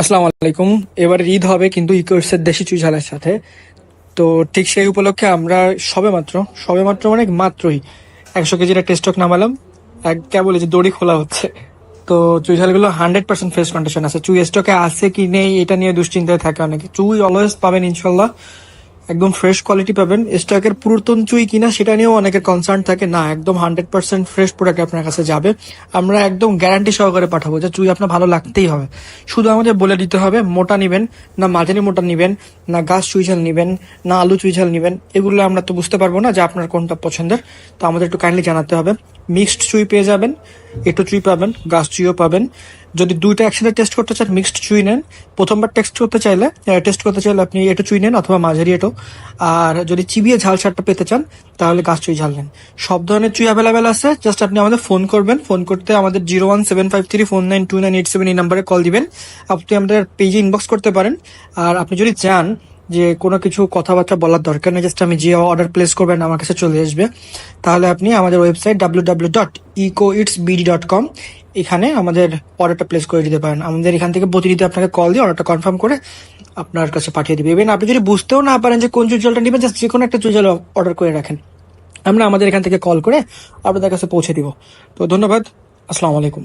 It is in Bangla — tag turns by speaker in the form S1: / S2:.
S1: আসসালামু আলাইকুম। এবার ঈদ হবে, কিন্তু ইকোর্সের দেশি চুইঝালের সাথে। তো ঠিক সেই উপলক্ষে আমরা সবে মাত্র সবে মাত্র মানে মাত্রই একশো কেজির একটা স্টক নামালাম। এক কে বলে যে দড়ি খোলা হচ্ছে। তো চুইঝালগুলো হান্ড্রেড পার্সেন্ট ফ্রেশ কন্ডিশন আছে। চুই স্টকে আছে কি নেই, এটা নিয়ে দুশ্চিন্তায় থাকে অনেকে। চুই অলওয়েজ পাবেন ইনশাল্লাহ একদম ফ্রেশ কোয়ালিটি পাবেন। স্টকের পুরাতন চুই কিনা সেটা নিয়েও অনেকের কনসার্ন থাকে। না, একদম হান্ড্রেড পার্সেন্ট ফ্রেশ প্রোডাক্ট আপনার কাছে যাবে। আমরা একদম গ্যারান্টি সহকারে পাঠাবো যে চুই আপনার ভালো লাগতেই হবে। শুধু আমাদের বলে দিতে হবে, মোটা নিবেন, না মাঝারি মোটা নিবেন, না গাছ চুই ঝাল নিবেন, না আলু চুই ঝাল নিবেন, এগুলো আমরা তো বুঝতে পারব না যে আপনার কোনটা পছন্দের। তো আমাদের একটু কাইন্ডলি জানাতে হবে। মিক্সড চুই পেয়ে যাবেন একটু চুই পাবেন গাছ চুইও পাবেন। যদি দুইটা একসাথে টেস্ট করতে চান মিক্সড চুই নেন। প্রথমবার টেস্ট করতে চাইলে টেস্ট করতে চাইলে আপনি এটো চুই নেন অথবা মাঝারি এটো আর যদি চিবিয়ে ঝাল সারটা পেতে চান, তাহলে গাছ চুই ঝাল নেন। সব ধরনের চুই অ্যাভেলেবেল আছে। জাস্ট আপনি আমাদের ফোন করবেন। ফোন করতে আমাদের zero one seven five three four nine two nine eight seven এই নাম্বারে কল দিবেন। আপনি আমাদের পেজে ইনবক্স করতে পারেন। আর আপনি যদি চান যে কোনো কিছু কথাবার্তা বলার দরকার নেই জাস্ট আমি যে অর্ডার প্লেস করবেন, আমার কাছে চলে আসবে। তাহলে আপনি আমাদের website W W dot eco its BD dot com এখানে আমাদের অর্ডারটা প্লেস করে দিতে পারেন। আমাদের এখান থেকে প্রতিনিধি আপনাকে কল দিয়ে অর্ডারটা কনফার্ম করে আপনার কাছে পাঠিয়ে দিবে। ইভেন আপনি যদি বুঝতেও না পারেন যে কোন চুইজলটা নেবেন জাস্ট যে কোনো একটা চুইজল অর্ডার করে রাখেন। আমরা আমাদের এখান থেকে কল করে আপনাদের কাছে পৌঁছে দিব। তো ধন্যবাদ, আসসালামু আলাইকুম।